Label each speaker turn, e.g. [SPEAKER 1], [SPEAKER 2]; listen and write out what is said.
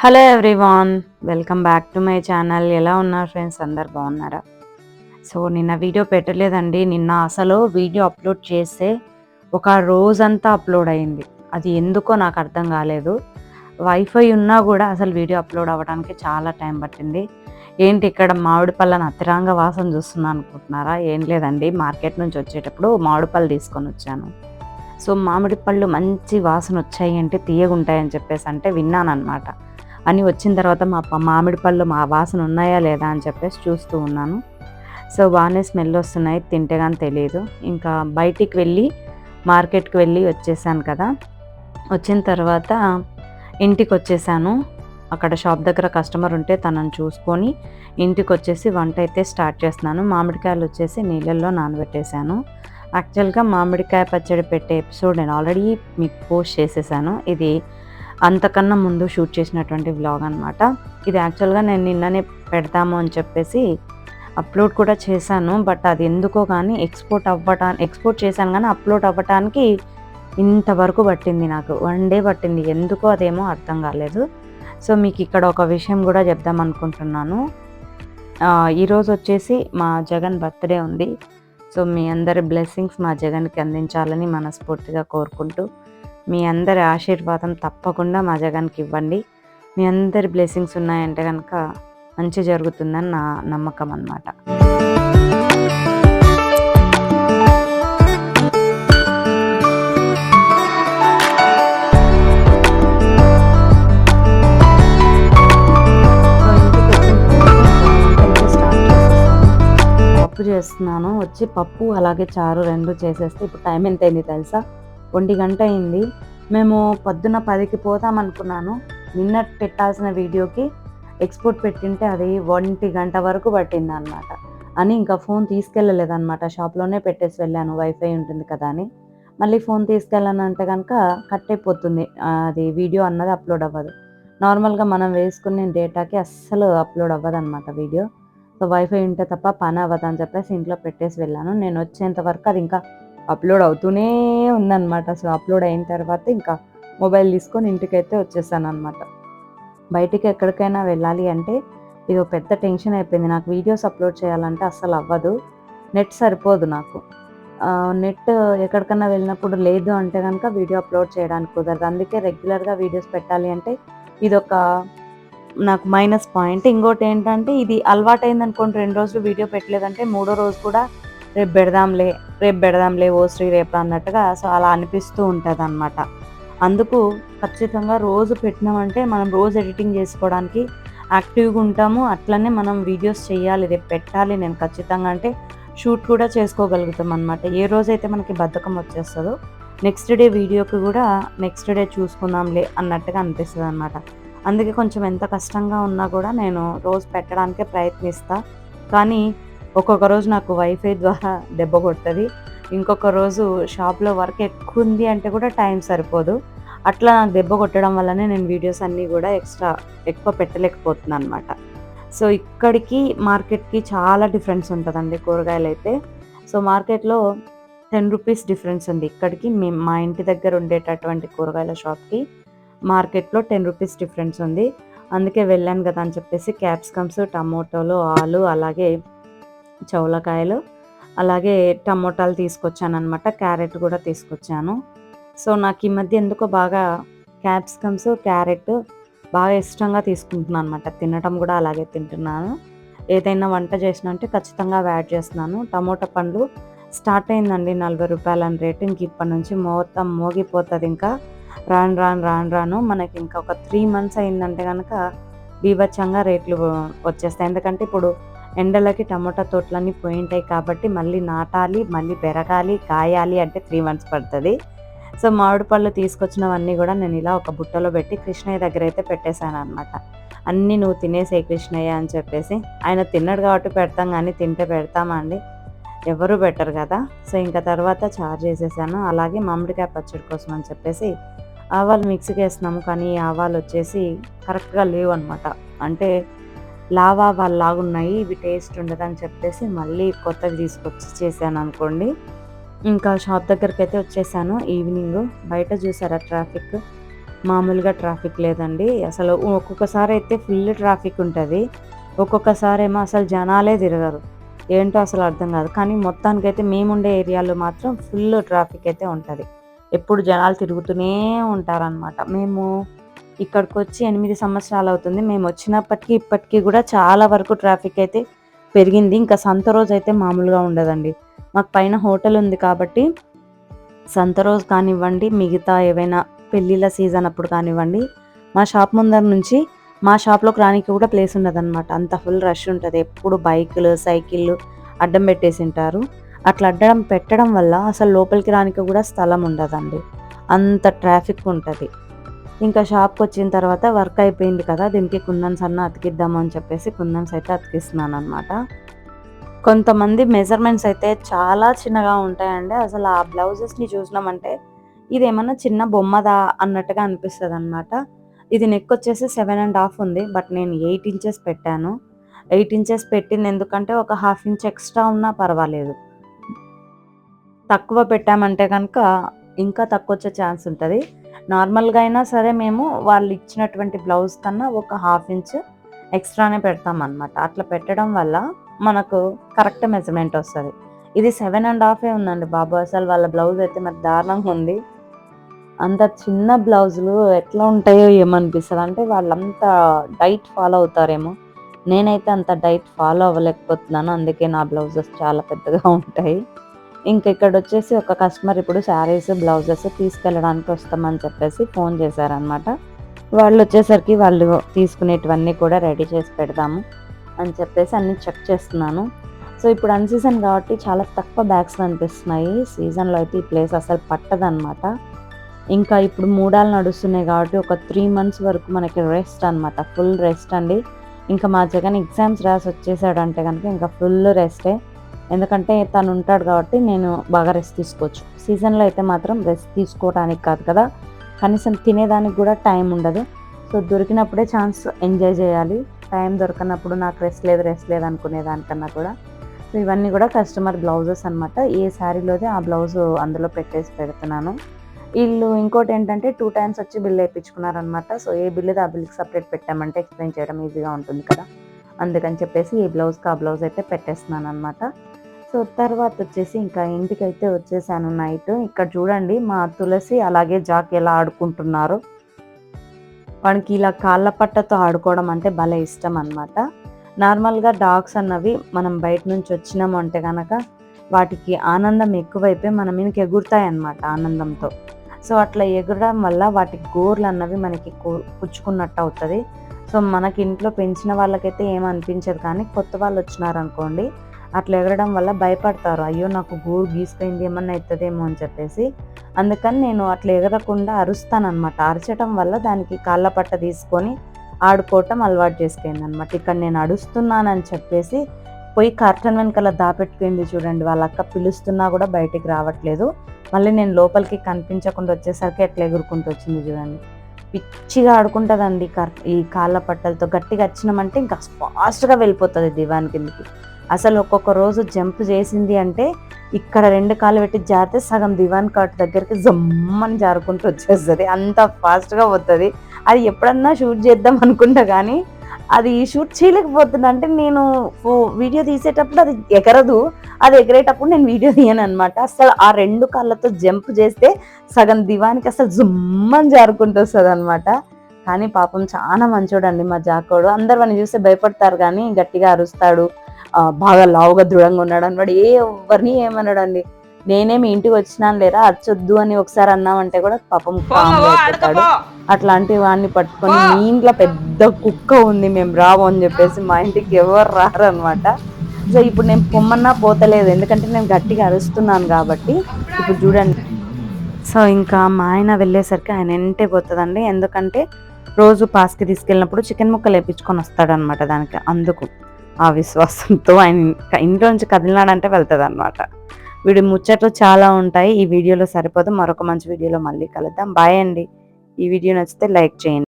[SPEAKER 1] Hello everyone welcome back to my channel ఎలా ఉన్నారు friends అందరు బాగున్నారా? సో నిన్న వీడియో పెట్టలేదండి. నిన్న అసలు వీడియో అప్లోడ్ చేస్తే ఒక రోజంతా అప్లోడ్ అయింది. అది ఎందుకో నాకు అర్థం కాలేదు. వైఫై ఉన్నా కూడా అసలు వీడియో అప్లోడ్ అవ్వడానికి చాలా టైం పట్టింది. ఏంటి ఇక్కడ మామిడి పళ్ళని అతిరాంగ వాసన చూస్తున్నా అనుకుంటున్నారా? ఏం లేదండి. మార్కెట్ నుంచి వచ్చేటప్పుడు మామిడి పళ్ళు తీసుకొని వచ్చాను. సో మామిడి పళ్ళు మంచి వాసన వచ్చాయి అంటే తీయగుంటాయని చెప్పేసి అంటే విన్నాను అనమాట అని వచ్చిన తర్వాత మా మామిడి పళ్ళు మా వాసన ఉన్నాయా లేదా అని చెప్పేసి చూస్తూ ఉన్నాను. సో బాగానే స్మెల్ వస్తున్నాయి తింటే కానీ తెలియదు ఇంకా బయటికి వెళ్ళి మార్కెట్కి వెళ్ళి వచ్చేసాను కదా. వచ్చిన తర్వాత ఇంటికి వచ్చేసాను. అక్కడ షాప్ దగ్గర కస్టమర్ ఉంటే తనని చూసుకొని ఇంటికి వచ్చేసి వంట అయితే స్టార్ట్ చేస్తున్నాను. మామిడికాయలు వచ్చేసి నీళ్ళల్లో నానబెట్టేశాను. యాక్చువల్గా మామిడికాయ పచ్చడి పెట్టే ఎపిసోడ్ నేను ఆల్రెడీ మీకు పోస్ట్ చేసేసాను. ఇది అంతకన్నా ముందు షూట్ చేసినటువంటి వ్లాగ్ అనమాట ఇది యాక్చువల్గా నేను నిన్ననే పెడతాము అని చెప్పేసి అప్లోడ్ కూడా చేశాను. బట్ అది ఎందుకో కానీ ఎక్స్పోర్ట్ అవ్వటానికి ఎక్స్పోర్ట్ చేశాను కానీ అప్లోడ్ అవ్వటానికి ఇంతవరకు పట్టింది నాకు. వన్ డే పట్టింది. ఎందుకో అదేమో అర్థం కాలేదు. సో మీకు ఇక్కడ ఒక విషయం కూడా చెప్దాం అనుకుంటున్నాను. ఈరోజు వచ్చేసి మా జగన్ బర్త్డే ఉంది. సో మీ అందరి బ్లెస్సింగ్స్ మా జగన్కి అందించాలని మనస్ఫూర్తిగా కోరుకుంటూ మీ అందరి ఆశీర్వాదం తప్పకుండా మా జగన్కి ఇవ్వండి. మీ అందరి బ్లెస్సింగ్స్ ఉన్నాయంటే కనుక మంచి జరుగుతుందని నా నమ్మకం అన్నమాట. పప్పు చేస్తున్నాను. వచ్చి పప్పు అలాగే చారు రెండు చేసేస్తే ఇప్పుడు టైం ఎంత అయింది తెలుసా? ఒంటి గంట అయింది. మేము పొద్దున్న పదికి పోదాం అనుకున్నాను నిన్న పెట్టాల్సిన వీడియోకి ఎక్స్పోర్ట్ పెట్టింటే అది ఒంటి గంట వరకు పట్టింది అనమాట అని ఇంకా ఫోన్ తీసుకెళ్ళలేదన్నమాట. షాప్లోనే పెట్టేసి వెళ్ళాను. వైఫై ఉంటుంది కదా అని. మళ్ళీ ఫోన్ తీసుకెళ్ళానంటే కనుక కట్ అయిపోతుంది. అది వీడియో అన్నది అప్లోడ్ అవ్వదు. నార్మల్గా మనం వేసుకునే డేటాకి అస్సలు అప్లోడ్ అవ్వదు అనమాట వీడియో. సో వైఫై ఉంటే తప్ప పని అవ్వదు అని చెప్పేసి ఇంట్లో పెట్టేసి వెళ్ళాను. నేను వచ్చేంత వరకు అది ఇంకా అప్లోడ్ అవుతూనే ఉందన్నమాట. సో అప్లోడ్ అయిన తర్వాత ఇంకా మొబైల్ తీసుకొని ఇంటికైతే వచ్చేసాను అనమాట బయటికి ఎక్కడికైనా వెళ్ళాలి అంటే ఇది పెద్ద టెన్షన్ అయిపోయింది. నాకు వీడియోస్ అప్లోడ్ చేయాలంటే అస్సలు అవ్వదు. నెట్ సరిపోదు నాకు. నెట్ ఎక్కడికన్నా వెళ్ళినప్పుడు లేదు అంటే కనుక వీడియో అప్లోడ్ చేయడానికి కుదరదు. అందుకే రెగ్యులర్గా వీడియోస్ పెట్టాలి అంటే ఇది ఒక నాకు మైనస్ పాయింట్. ఇంకోటి ఏంటంటే ఇది అలవాటైంది అనుకోండి రెండు రోజులు వీడియో పెట్టలేదంటే మూడో రోజు కూడా రేపు పెడదాంలే రేపు పెడదాంలే ఓ శ్రీ రేపు అన్నట్టుగా సో అలా అనిపిస్తూ ఉంటుంది అనమాట అందుకు ఖచ్చితంగా రోజు పెట్టినామంటే మనం రోజు ఎడిటింగ్ చేసుకోవడానికి యాక్టివ్గా ఉంటాము. అట్లనే మనం వీడియోస్ చేయాలి రేపు పెట్టాలి. నేను ఖచ్చితంగా అంటే షూట్ కూడా చేసుకోగలుగుతాం అనమాట ఏ రోజైతే మనకి బద్ధకం వచ్చేస్తుందో నెక్స్ట్ డే వీడియోకి కూడా నెక్స్ట్ డే చూసుకుందాంలే అన్నట్టుగా అనిపిస్తుంది అనమాట అందుకే కొంచెం ఎంత కష్టంగా ఉన్నా కూడా నేను రోజు పెట్టడానికే ప్రయత్నిస్తాను కానీ ఒక్కొక్క రోజు నాకు వైఫై ద్వారా దెబ్బ కొడుతుంది. ఇంకొక రోజు షాప్లో వర్క్ ఎక్కువ ఉంది అంటే కూడా టైం సరిపోదు. అట్లా నాకు దెబ్బ కొట్టడం వల్లనే నేను వీడియోస్ అన్నీ కూడా ఎక్స్ట్రా ఎక్కువ పెట్టలేకపోతున్నాను అనమాట సో ఇక్కడికి మార్కెట్కి చాలా డిఫరెన్స్ ఉంటుందండి కూరగాయలు అయితే సో మార్కెట్లో టెన్ రూపీస్ డిఫరెన్స్ ఉంది. ఇక్కడికి మేము మా ఇంటి దగ్గర ఉండేటటువంటి కూరగాయల షాప్కి మార్కెట్లో టెన్ రూపీస్ డిఫరెన్స్ ఉంది. అందుకే వెళ్ళాను కదా అని చెప్పేసి క్యాప్సికమ్స్ టమోటోలు ఆలు అలాగే చౌలకాయలు అలాగే టమోటాలు తీసుకొచ్చాను అనమాట క్యారెట్ కూడా తీసుకొచ్చాను. సో నాకు ఈ మధ్య ఎందుకో బాగా క్యాప్సికమ్స్ క్యారెట్ బాగా ఇష్టంగా తీసుకుంటున్నాను అనమాట తినటం కూడా అలాగే తింటున్నాను. ఏదైనా వంట చేసినా అంటే ఖచ్చితంగా యాడ్ చేస్తున్నాను. టమోటా పండ్లు స్టార్ట్ అయిందండి నలభై రూపాయల రేటు. ఇంక ఇప్పటి నుంచి మొత్తం మోగిపోతుంది ఇంకా. రాను రాను రాను రాను. మనకి ఇంకా ఒక త్రీ మంత్స్ అయిందంటే కనుక బీభత్సంగా రేట్లు వచ్చేస్తాయి. ఎందుకంటే ఇప్పుడు ఎండలకి టమోటా తోటలన్నీ పోయింటాయి కాబట్టి మళ్ళీ నాటాలి మళ్ళీ పెరగాలి కాయాలి అంటే త్రీ మంత్స్ పడుతుంది. సో మామిడి పళ్ళు తీసుకొచ్చినవన్నీ కూడా నేను ఇలా ఒక బుట్టలో పెట్టి కృష్ణయ్య దగ్గర అయితే పెట్టేశాను అనమాట అన్నీ నువ్వు తినేసే కృష్ణయ్య అని చెప్పేసి. ఆయన తిన్నాడు కాబట్టి పెడతాం కానీ తింటే పెడతామండి. ఎవరు బెటర్ కదా? సో ఇంకా తర్వాత చార్జ్ చేసేసాను. అలాగే మామిడికాయ పచ్చడి కోసం అని చెప్పేసి ఆవాలు మిక్సీకి వేస్తున్నాము కానీ ఆవాలు వచ్చేసి కరెక్ట్గా లేవు అనమాట అంటే లావా వాళ్ళలాగా ఉన్నాయి ఇవి టేస్ట్ ఉండదని చెప్పేసి మళ్ళీ కొత్తవి తీసుకొచ్చి చేశాను అనుకోండి. ఇంకా షాప్ దగ్గరికి అయితే వచ్చేసాను. ఈవినింగ్ బయట చూసారా ట్రాఫిక్? మామూలుగా ట్రాఫిక్ లేదండి. అసలు ఒక్కొక్కసారి అయితే ఫుల్ ట్రాఫిక్ ఉంటుంది. ఒక్కొక్కసారి ఏమో అసలు జనాలే తిరగరు. ఏంటో అసలు అర్థం కాదు. కానీ మొత్తానికైతే మేముండే ఏరియాలో మాత్రం ఫుల్ ట్రాఫిక్ అయితే ఉంటుంది. ఎప్పుడు జనాలు తిరుగుతూనే ఉంటారనమాట మేము ఇక్కడికి వచ్చి ఎనిమిది సంవత్సరాలు అవుతుంది మేము వచ్చినప్పటికీ ఇప్పటికీ కూడా చాలా వరకు ట్రాఫిక్ అయితే పెరిగింది. ఇంకా సంత రోజు అయితే మామూలుగా ఉండదండి. మాకు పైన హోటల్ ఉంది కాబట్టి సంత రోజు కానివ్వండి మిగతా ఏవైనా పెళ్ళిళ్ళ సీజన్ అప్పుడు కానివ్వండి మా షాప్ ముందర నుంచి మా షాప్లోకి రానికి కూడా ప్లేస్ ఉండదన్నమాట. అంత ఫుల్ రష్ ఉంటుంది. ఎప్పుడు బైకులు సైకిళ్ళు అడ్డం పెట్టేసి ఉంటారు. అట్లా అడ్డం పెట్టడం వల్ల అసలు లోపలికి రానికి కూడా స్థలం ఉండదండి. అంత ట్రాఫిక్ ఉంటుంది. ఇంకా షాప్కి వచ్చిన తర్వాత వర్క్ అయిపోయింది కదా దీనికి కుందన్స్ అన్న అతికిద్దామని చెప్పేసి కుందన్స్ అయితే అతికిస్తున్నాను అనమాట కొంతమంది మెజర్మెంట్స్ అయితే చాలా చిన్నగా ఉంటాయండి. అసలు ఆ బ్లౌజెస్ని చూసినామంటే ఇది ఏమన్నా చిన్న బొమ్మదా అన్నట్టుగా అనిపిస్తుంది అనమాట ఇది నెక్ వచ్చేసి సెవెన్ అండ్ హాఫ్ ఉంది బట్ నేను ఎయిట్ ఇంచెస్ పెట్టాను. ఎయిట్ ఇంచెస్ పెట్టింది ఎందుకంటే ఒక హాఫ్ ఇంచ్ ఎక్స్ట్రా ఉన్నా పర్వాలేదు. తక్కువ పెట్టామంటే కనుక ఇంకా తక్కువ వచ్చే ఛాన్స్ ఉంటుంది. నార్మల్గా అయినా సరే మేము వాళ్ళు ఇచ్చినటువంటి బ్లౌజ్ కన్నా ఒక హాఫ్ ఇంచ్ ఎక్స్ట్రానే పెడతాం అనమాట అట్లా పెట్టడం వల్ల మనకు కరెక్ట్ మెజర్మెంట్ వస్తుంది. ఇది సెవెన్ అండ్ హాఫే ఉందండి బాబు. అసలు వాళ్ళ బ్లౌజ్ అయితే మరి దారుణంగా ఉంది. అంత చిన్న బ్లౌజులు ఎట్లా ఉంటాయో ఏమనిపిస్తుంది? అంటే వాళ్ళంతా డైట్ ఫాలో అవుతారేమో. నేనైతే అంత డైట్ ఫాలో అవ్వలేకపోతున్నాను. అందుకే నా బ్లౌజెస్ చాలా పెద్దగా ఉంటాయి. ఇంకా ఇక్కడ వచ్చేసి ఒక కస్టమర్ ఇప్పుడు శారీస్ బ్లౌజెస్ తీసుకెళ్ళడానికి వస్తామని చెప్పేసి ఫోన్ చేశారనమాట వాళ్ళు వచ్చేసరికి వాళ్ళు తీసుకునేటివన్నీ కూడా రెడీ చేసి పెడదాము అని చెప్పేసి అన్ని చెక్ చేస్తున్నాను. సో ఇప్పుడు అన్ సీజన్ కాబట్టి చాలా తక్కువ బ్యాగ్స్ కనిపిస్తున్నాయి. సీజన్లో అయితే ఈ ప్లేస్ అసలు పట్టదనమాట ఇంకా ఇప్పుడు మూడాలు నడుస్తున్నాయి కాబట్టి ఒక త్రీ మంత్స్ వరకు మనకి రెస్ట్ అనమాట ఫుల్ రెస్ట్ అండి. ఇంకా మా జగన్ ఎగ్జామ్స్ రాసి వచ్చేసాడంటే కనుక ఇంకా ఫుల్ రెస్టే ఎందుకంటే తను ఉంటాడు కాబట్టి నేను బాగా రెస్ట్ తీసుకోవచ్చు. సీజన్లో అయితే మాత్రం రెస్ట్ తీసుకోవడానికి కాదు కదా. కనీసం తినేదానికి కూడా టైం ఉండదు. సో దొరికినప్పుడే ఛాన్స్ ఎంజాయ్ చేయాలి. టైం దొరకనప్పుడు నాకు రెస్ట్ లేదు రెస్ట్ లేదు అనుకునే దానికన్నా కూడా. సో ఇవన్నీ కూడా కస్టమర్ బ్లౌజెస్ అనమాట ఏ శారీలోదే ఆ బ్లౌజ్ అందులో పెట్టేసి పెడుతున్నాను. వీళ్ళు ఇంకోటి ఏంటంటే టూ టైమ్స్ వచ్చి బిల్ వేయించుకున్నారనమాట సో ఏ బిల్ ఆ బిల్కి సపరేట్ పెట్టామంటే ఎక్స్ప్లెయిన్ చేయడం ఈజీగా ఉంటుంది కదా. అందుకని చెప్పేసి ఈ బ్లౌజ్కి ఆ బ్లౌజ్ అయితే పెట్టేస్తున్నాను అనమాట సో తర్వాత వచ్చేసి ఇంకా ఇంటికైతే వచ్చేసాను నైట్. ఇక్కడ చూడండి మా తులసి అలాగే జాక్ ఎలా ఆడుకుంటున్నారు. వానికి ఇలా కాళ్ళ పట్టతో ఆడుకోవడం అంటే భలే ఇష్టం అనమాట నార్మల్గా డాగ్స్ అన్నవి మనం బయట నుంచి వచ్చినాము అంటే కనుక వాటికి ఆనందం ఎక్కువైపోయి మన మీదకి ఎగురుతాయి అన్నమాట ఆనందంతో. సో అట్లా ఎగరడం వల్ల వాటి గోర్లు అన్నవి మనకి పుచ్చుకున్నట్టు అవుతుంది. సో మనకి ఇంట్లో పెంచిన వాళ్ళకైతే ఏమనిపించదు కానీ కొత్త వాళ్ళు వచ్చినారనుకోండి అట్లా ఎగరడం వల్ల భయపడతారు. అయ్యో నాకు గూరు గీసిపోయింది ఏమన్నా అవుతుందేమో అని చెప్పేసి. అందుకని నేను అట్లా ఎగరకుండా అరుస్తానమాట అరచటం వల్ల దానికి కాళ్ళ పట్ట తీసుకొని ఆడుకోవటం అలవాటు చేసుకుంది అనమాట ఇక్కడ నేను అడుస్తున్నానని చెప్పేసి పోయి కర్టన్ వెనకాల దాపెట్టుకుంది చూడండి. వాళ్ళ అక్క పిలుస్తున్నా కూడా బయటికి రావట్లేదు. మళ్ళీ నేను లోపలికి కనిపించకుండా వచ్చేసరికి ఎట్లా ఎగురుకుంటూ వచ్చింది చూడండి. పిచ్చిగా ఆడుకుంటుందండి ఈ కాళ్ళ పట్టలతో. గట్టిగా వచ్చినామంటే ఇంకా ఫాస్ట్గా వెళ్ళిపోతుంది దివాన్ కిందకి. అసలు ఒక్కొక్క రోజు జంప్ చేసింది అంటే ఇక్కడ రెండు కాళ్ళు పెట్టి జారితే సగం దివాన్ కాట్ దగ్గరికి జమ్మని జారుకుంటూ వచ్చేస్తుంది. అంత ఫాస్ట్గా పోతుంది. అది ఎప్పుడన్నా షూట్ చేద్దాం అనుకుంటా కానీ అది షూట్ చేయలేకపోతుంది అంటే నేను వీడియో తీసేటప్పుడు అది ఎగరదు. అది ఎగరేటప్పుడు నేను వీడియో తీయను అనమాట అసలు ఆ రెండు కాళ్ళతో జంప్ చేస్తే సగం దివానికి అసలు జుమ్మని జారుకుంటూ వస్తుంది అనమాట కానీ పాపం చాలా మంచోడండి మా జాకోడు. అందరు వాడిని చూస్తే భయపడతారు కానీ గట్టిగా అరుస్తాడు. బాగా లావుగా దృఢంగా ఉన్నాడు అనమాట ఏ ఎవరిని ఏమన్నాడండి నేనేమి ఇంటికి వచ్చినాను లేరా? అచ్చొద్దు అని ఒకసారి అన్నామంటే కూడా పాపం అయిపోతాడు. అట్లాంటి వాడిని పట్టుకొని మీ ఇంట్లో పెద్ద కుక్క ఉంది మేము రాము అని చెప్పేసి మా ఇంటికి ఎవరు రారు అనమాట సో ఇప్పుడు నేను పొమ్మన్నా పోతలేదు. ఎందుకంటే నేను గట్టిగా అరుస్తున్నాను కాబట్టి. ఇప్పుడు చూడండి. సో ఇంకా మా ఆయన వెళ్ళేసరికి ఆయన ఎంటే పోతుందండి. ఎందుకంటే రోజు పాస్కి తీసుకెళ్ళినప్పుడు చికెన్ ముక్కలు వేపించుకొని వస్తాడనమాట దానికి అందుకు. ఆ విశ్వాసంతో ఆయన ఇంట్లో నుంచి కదిలినాడంటే వెళ్తుంది అనమాట వీడి ముచ్చట్లు చాలా ఉంటాయి. ఈ వీడియోలో సరిపోదు. మరొక మంచి వీడియోలో మళ్ళీ కలుద్దాం. బాయ్ అండి. ఈ వీడియో నచ్చితే లైక్ చేయండి.